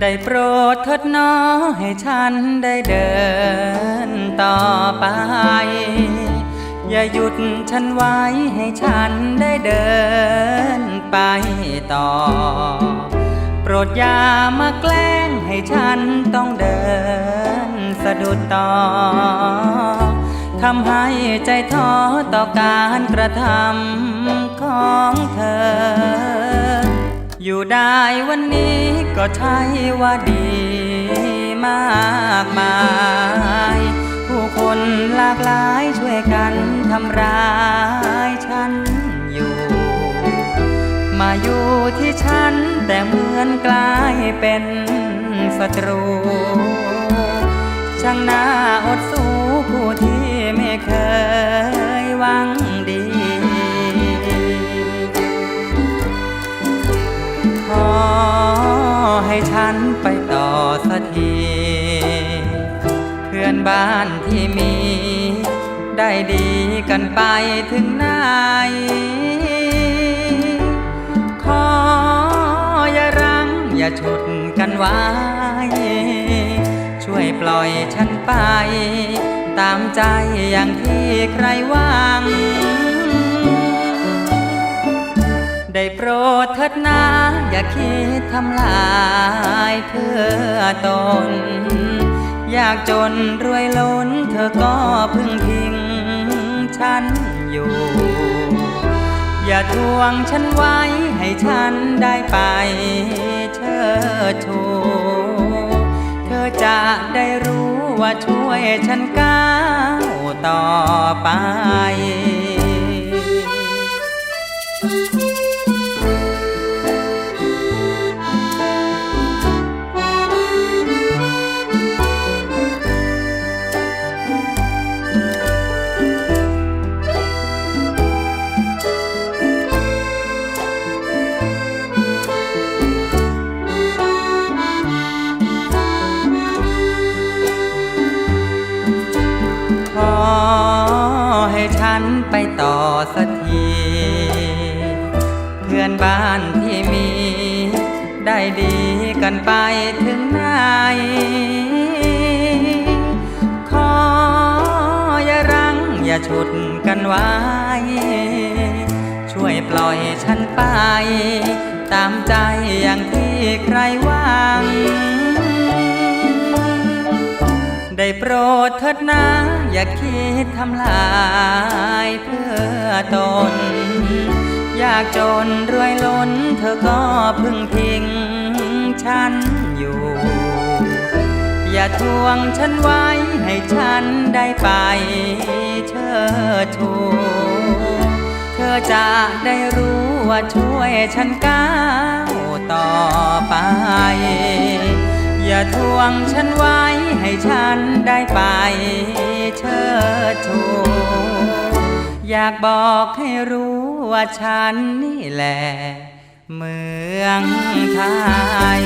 ได้โปรดเถิดน้อให้ฉันได้เดินต่อไป อย่าหยุดฉันไว้ให้ฉันได้เดินไปต่อ โปรดอย่ามาแกล้งให้ฉันต้องเดินสะดุดต่อทำให้ใจท้อต่อการกระทำของเธอ อยู่ได้วันนี้ก็ใช่ว่าดีมากมาย ผู้คนหลากหลายช่วยกันทำร้ายฉันอยู่ มาอยู่ที่ฉันแต่เหมือนกลายเป็นศัตรู ช่างน่าอดสู้ผู้ที่ไม่เคยหวังันไปต่อสักที เพื่อนบ้านที่มี ได้ดีกันไปถึงไหน ขออย่ารั้งอย่าฉุดกันไว้ ช่วยปล่อยฉันไป ตามใจอย่างที่ใครหวัง ได้โปรดเถิดนาอย่าคิดทำลายเพื่อตน อยากจนรวยล้นเธอก็พึ่งพิงฉันอยู่ อย่าทวงฉันไว้ให้ฉันได้ไปเชิดชูเธอจะได้รู้ว่าช่วยฉันก้าวต่อไปันไปต่อสักที เพื่อนบ้านที่มี ได้ดีกันไปถึงไหนขออย่ารังอย่าฉุดกันไว้ ช่วยปล่อยฉันไป ตามใจอย่างที่ใครวัง ได้โปรดเถิดนะอย่าคิดทำลายเพื่อตน อยากจนรวยล้นเธอก็พึ่งพิงฉันอยู่ อย่าทวงฉันไว้ให้ฉันได้ไปเชิดชู เธอจะได้รู้ว่าช่วยฉันก้าวต่อไป จะทวงฉันไว้ให้ฉันได้ไปเชิดชูอยากบอกให้รู้ว่าฉันนี่แหละเมืองไทย